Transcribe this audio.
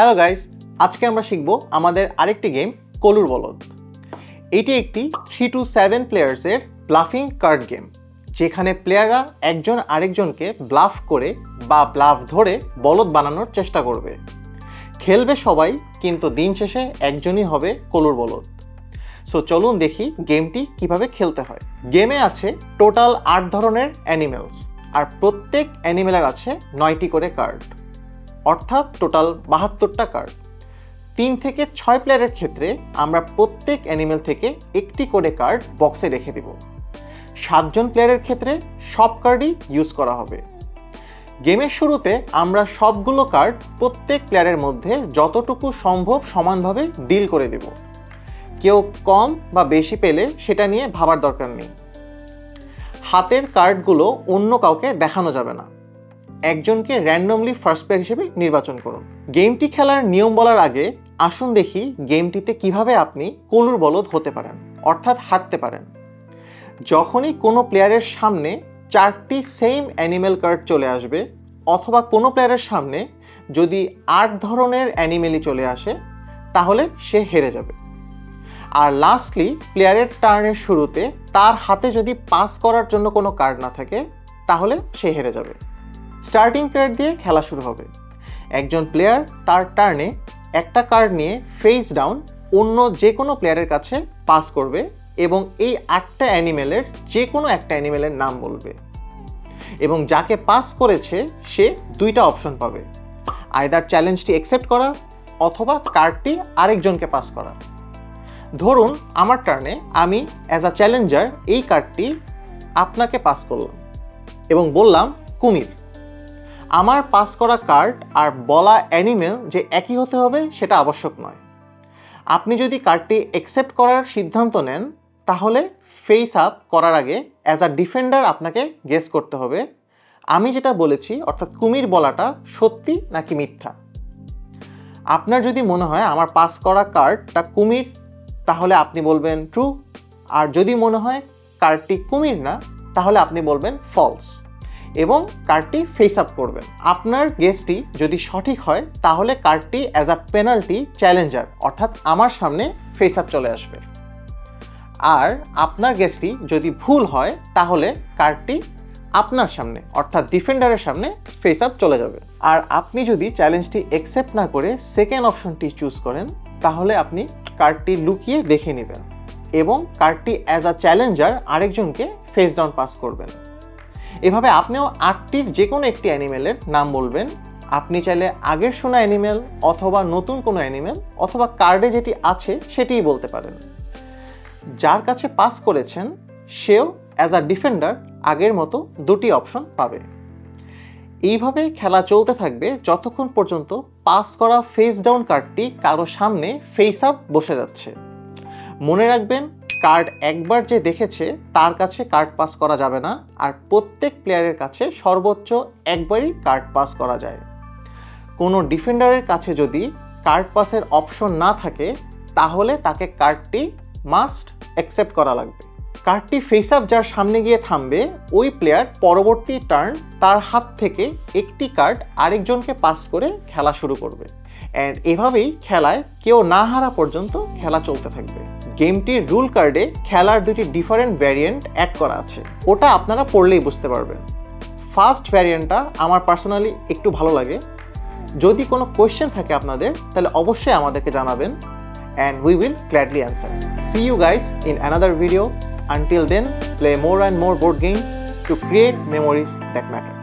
Hello guys আজকে আমরা শিখব আমাদের আরেকটি গেম কলুর বলদ। এটি একটি থ্রি টু সেভেন প্লেয়ার্সের ব্লাফিং কার্ড গেম যেখানে প্লেয়াররা একজন আরেকজনকে ব্লাফ করে বা ব্লাফ ধরে বলদ বানানোর চেষ্টা করবে। খেলবে সবাই, কিন্তু দিন শেষে একজনই হবে কলুর বলদ। সো চলুন দেখি গেমটি কীভাবে খেলতে হয়। গেমে আছে টোটাল আট ধরনের অ্যানিমেলস আর প্রত্যেক অ্যানিমেলের আছে নয়টি করে কার্ড অর্থাৎ টোটাল বাহাত্তরটা কার্ড। তিন থেকে ছয় প্লেয়ারের ক্ষেত্রে আমরা প্রত্যেক অ্যানিমেল থেকে একটি করে কার্ড বক্সে রেখে দিব। সাতজন প্লেয়ারের ক্ষেত্রে সব কার্ডই ইউজ করা হবে। গেমের শুরুতে আমরা সবগুলো কার্ড প্রত্যেক প্লেয়ারের মধ্যে যতটুকু সম্ভব সমানভাবে ডিল করে দেব। কেউ কম বা বেশি পেলে সেটা নিয়ে ভাবার দরকার নেই। হাতের কার্ডগুলো অন্য কাউকে দেখানো যাবে না। একজনকে র্যান্ডমলি ফার্স্ট প্লেয়ার হিসেবে নির্বাচন করুন। গেমটি খেলার নিয়ম বলার আগে আসুন দেখি গেমটিতে কীভাবে আপনি কলুর বলদ হতে পারেন, অর্থাৎ হাঁটতে পারেন। যখনই কোনো প্লেয়ারের সামনে চারটি সেম অ্যানিমেল কার্ড চলে আসবে, অথবা কোনো প্লেয়ারের সামনে যদি আট ধরনের অ্যানিমেলই চলে আসে, তাহলে সে হেরে যাবে। আর লাস্টলি প্লেয়ারের টার্নের শুরুতে তার হাতে যদি পাস করার জন্য কোনো কার্ড না থাকে, তাহলে সে হেরে যাবে। স্টার্টিং প্লেয়ার দিয়ে খেলা শুরু হবে। একজন প্লেয়ার তার টার্নে একটা কার্ড নিয়ে ফেস ডাউন অন্য যে কোনো প্লেয়ারের কাছে পাস করবে এবং এই আটটা অ্যানিমেলের যে কোনো একটা অ্যানিমেলের নাম বলবে। এবং যাকে পাস করেছে, সে দুইটা অপশন পাবে। আয়দার চ্যালেঞ্জটি অ্যাকসেপ্ট করা অথবা কার্ডটি আরেকজনকে পাস করা। ধরুন, আমার টার্নে আমি অ্যাজ আ চ্যালেঞ্জার এই কার্ডটি আপনাকে পাস করলাম এবং বললাম, কুমির। আমার পাস করা কার্ড আর বলা অ্যানিমেল যে একই হতে হবে, সেটা আবশ্যক নয়। আপনি যদি কার্ডটি অ্যাকসেপ্ট করার সিদ্ধান্ত নেন, তাহলে ফেস আপ করার আগে অ্যাজ আ ডিফেন্ডার আপনাকে গেস করতে হবে, আমি যেটা বলেছি, অর্থাৎ কুমির বলাটা সত্যি নাকি মিথ্যা? আপনার যদি মনে হয় আমার পাস করা কার্ডটা কুমির, তাহলে আপনি বলবেন ট্রু আর যদি মনে হয় কার্ডটি কুমির না, তাহলে আপনি বলবেন ফলস এবং কার্ডটি ফেস আপ করবেন। আপনার গেসটি যদি সঠিক হয়, তাহলে কার্ডটি অ্যাজ আ পেনাল্টি চ্যালেঞ্জার অর্থাৎ আমার সামনে ফেস আপ চলে আসবে। আর আপনার গেসটি যদি ভুল হয়, তাহলে কার্ডটি আপনার সামনে, অর্থাৎ ডিফেন্ডারের সামনে ফেস আপ চলে যাবে। আর আপনি যদি চ্যালেঞ্জটি অ্যাকসেপ্ট না করে সেকেন্ড অপশনটি চুজ করেন, তাহলে আপনি কার্ডটি লুকিয়ে দেখে নেবেন এবং কার্ডটি অ্যাজ আ চ্যালেঞ্জার আরেকজনকে ফেস ডাউন পাস করবেন। এভাবে আপনিও আটটির যে কোনো একটি অ্যানিমেলের নাম বলবেন। আপনি চাইলে আগের শোনা অ্যানিমেল অথবা নতুন কোনো অ্যানিমেল অথবা কার্ডে যেটি আছে সেটিই বলতে পারেন। যার কাছে পাস করেছেন, সেও অ্যাজ আ ডিফেন্ডার আগের মতো দুটি অপশন পাবে। এইভাবে খেলা চলতে থাকবে যতক্ষণ পর্যন্ত পাস করা ফেস ডাউন কার্ডটি কারও সামনে ফেস আপ বসে যাচ্ছে। মনে রাখবেন কার্ড একবার যে দেখেছে, তার কাছে কার্ড পাস করা যাবে না। আর প্রত্যেক প্লেয়ারের কাছে সর্বোচ্চ একবারই কার্ড পাস করা যায়। কোনো ডিফেন্ডারের কাছে যদি কার্ড পাসের অপশন না থাকে, তাহলে তাকে কার্ডটি মাস্ট অ্যাকসেপ্ট করা লাগবে। কার্ডটি ফেস আপ যার সামনে গিয়ে থামবে, ওই প্লেয়ার পরবর্তী টার্ন তার হাত থেকে একটি কার্ড আরেকজনকে পাস করে খেলা শুরু করবে। অ্যান্ড এভাবেই খেলায় কেউ না হারা পর্যন্ত খেলা চলতে থাকবে। গেমটির রুল কার্ডে খেলার দুটি ডিফারেন্ট ভ্যারিয়েন্ট অ্যাড করা আছে। ওটা আপনারা পড়লেই বুঝতে পারবেন। ফার্স্ট ভ্যারিয়েন্টটা আমার পার্সোনালি একটু ভালো লাগে। যদি কোনো কোয়েশ্চেন থাকে আপনাদের, তাহলে অবশ্যই আমাদেরকে জানাবেন। And we will gladly answer see you guys in another video Until then, play more and more board games to create memories that matter.